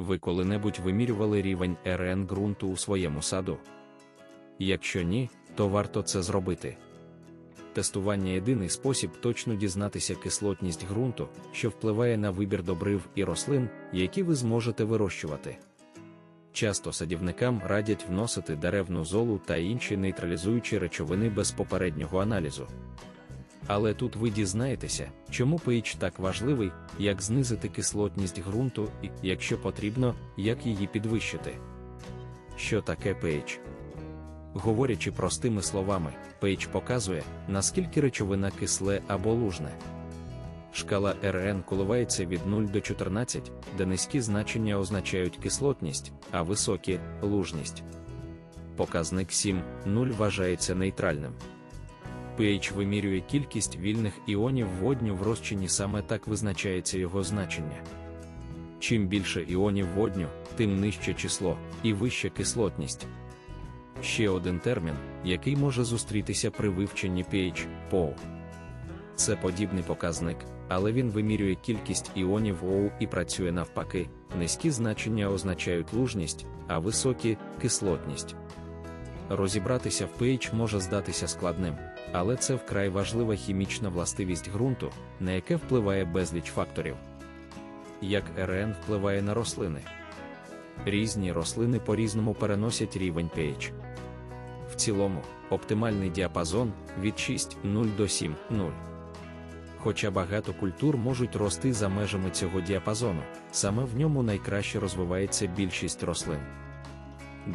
Ви коли-небудь вимірювали рівень РН ґрунту у своєму саду? Якщо ні, то варто це зробити. Тестування єдиний спосіб точно дізнатися кислотність ґрунту, що впливає на вибір добрив і рослин, які ви зможете вирощувати. Часто садівникам радять вносити деревну золу та інші нейтралізуючі речовини без попереднього аналізу. Але тут ви дізнаєтеся, чому pH так важливий, як знизити кислотність ґрунту і, якщо потрібно, як її підвищити. Що таке pH? Говорячи простими словами, pH показує, наскільки речовина кисле або лужне. Шкала РН коливається від 0 до 14, де низькі значення означають кислотність, а високі лужність. Показник 7,0 вважається нейтральним. pH вимірює кількість вільних іонів водню в розчині саме так визначається його значення. Чим більше іонів водню, тим нижче число і вища кислотність. Ще один термін, який може зустрітися при вивченні pH – POW. Це подібний показник, але він вимірює кількість іонів ОУ і працює навпаки. Низькі значення означають лужність, а високі кислотність. Розібратися в pH може здатися складним, але це вкрай важлива хімічна властивість ґрунту, на яке впливає безліч факторів. Як РН впливає на рослини. Різні рослини по-різному переносять рівень pH. В цілому, оптимальний діапазон від 6,0 до 7,0. Хоча багато культур можуть рости за межами цього діапазону, саме в ньому найкраще розвивається більшість рослин.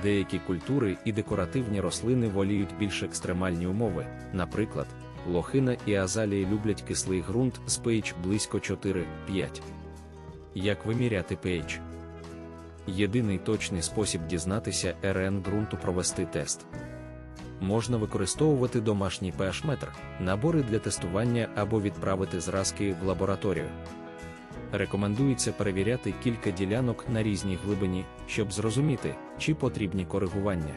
Деякі культури і декоративні рослини воліють більш екстремальні умови, наприклад, лохина і азалії люблять кислий ґрунт з pH близько 4-5. Як виміряти pH? Єдиний точний спосіб дізнатися РН ґрунту провести тест. Можна використовувати домашній pH-метр, набори для тестування або відправити зразки в лабораторію. Рекомендується перевіряти кілька ділянок на різній глибині, щоб зрозуміти, чи потрібні коригування.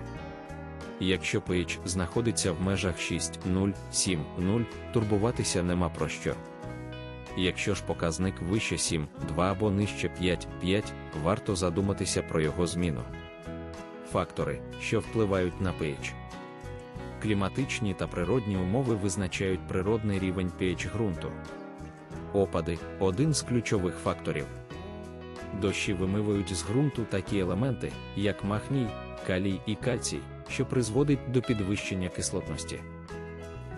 Якщо pH знаходиться в межах 6,0-7,0, турбуватися нема про що. Якщо ж показник вище 7,2 або нижче 5,5, варто задуматися про його зміну. Фактори, що впливають на pH. Кліматичні та природні умови визначають природний рівень pH ґрунту. Опади один з ключових факторів. Дощі вимивають з ґрунту такі елементи, як махній, калій і кальцій, що призводить до підвищення кислотності.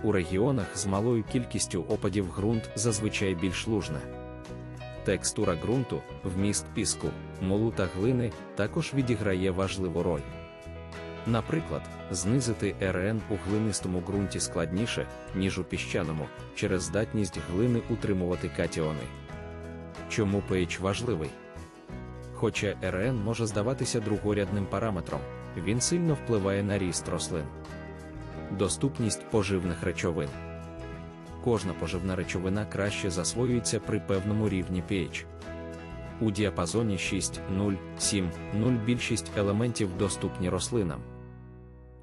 У регіонах з малою кількістю опадів ґрунт зазвичай більш лужна. Текстура ґрунту, вміст піску, молу та глини також відіграє важливу роль. Наприклад, знизити РН у глинистому ґрунті складніше, ніж у піщаному, через здатність глини утримувати катіони. Чому pH важливий? Хоча РН може здаватися другорядним параметром, він сильно впливає на ріст рослин. Доступність поживних речовин. Кожна поживна речовина краще засвоюється при певному рівні pH. У діапазоні 6,0-7,0 більшість елементів доступні рослинам.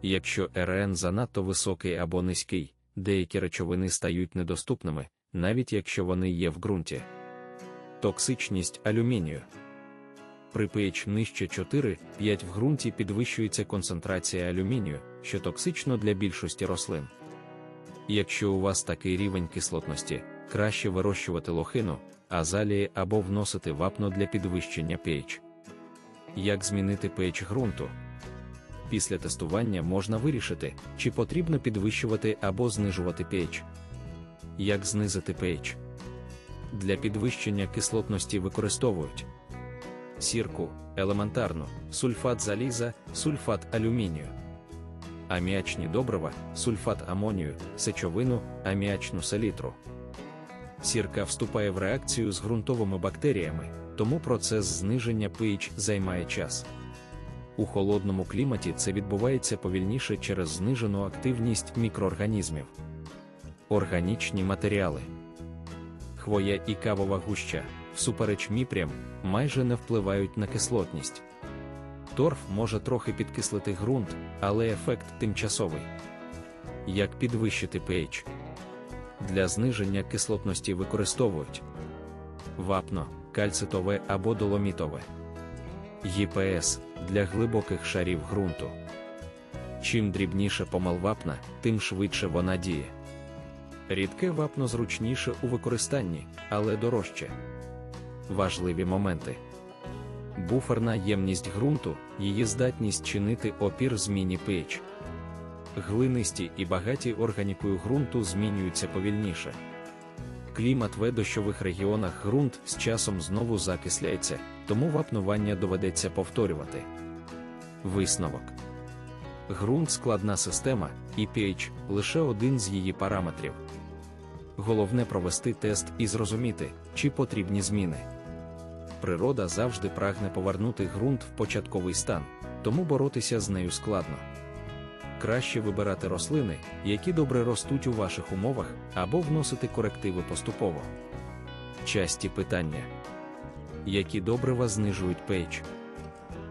Якщо РН занадто високий або низький, деякі речовини стають недоступними, навіть якщо вони є в ґрунті. Токсичність алюмінію. При pH нижче 4-5 в ґрунті підвищується концентрація алюмінію, що токсично для більшості рослин. Якщо у вас такий рівень кислотності, краще вирощувати лохину, азалії або вносити вапно для підвищення pH. Як змінити pH ґрунту? Після тестування можна вирішити, чи потрібно підвищувати або знижувати pH. Як знизити pH? Для підвищення кислотності використовують сірку, елементарну, сульфат заліза, сульфат алюмінію, аміачні добрива, сульфат амонію, сечовину, аміачну селітру. Сірка вступає в реакцію з ґрунтовими бактеріями, тому процес зниження pH займає час. У холодному кліматі це відбувається повільніше через знижену активність мікроорганізмів. Органічні матеріали. Хвоя і кавова гуща, всупереч міпрям, майже не впливають на кислотність. Торф може трохи підкислити ґрунт, але ефект тимчасовий. Як підвищити pH? Для зниження кислотності використовують вапно, кальцитове або доломітове. ЄПС для глибоких шарів ґрунту. Чим дрібніше помел вапна, тим швидше вона діє. Рідке вапно зручніше у використанні, але дорожче. Важливі моменти. Буферна ємність ґрунту, її здатність чинити опір зміні pH. Глинисті і багаті органікою ґрунту змінюються повільніше. Клімат в дощових регіонах ґрунт з часом знову закисляється, тому вапнування доведеться повторювати. Висновок. Ґрунт складна система, і pH – лише один з її параметрів. Головне провести тест і зрозуміти, чи потрібні зміни. Природа завжди прагне повернути ґрунт в початковий стан, тому боротися з нею складно. Краще вибирати рослини, які добре ростуть у ваших умовах, або вносити корективи поступово. Часті питання: які добрива знижують pH?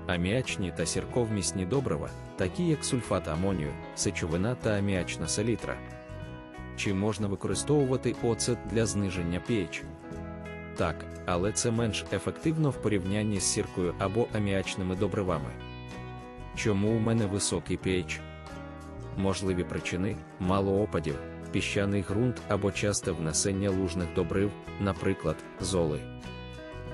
Аміачні та сірковмісні добрива, такі як сульфат амонію, сечовина та аміачна селітра. Чи можна використовувати оцет для зниження pH? Так, але це менш ефективно в порівнянні з сіркою або аміачними добривами. Чому у мене високий pH? Можливі причини мало опадів, піщаний ґрунт або часте внесення лужних добрив, наприклад, золи.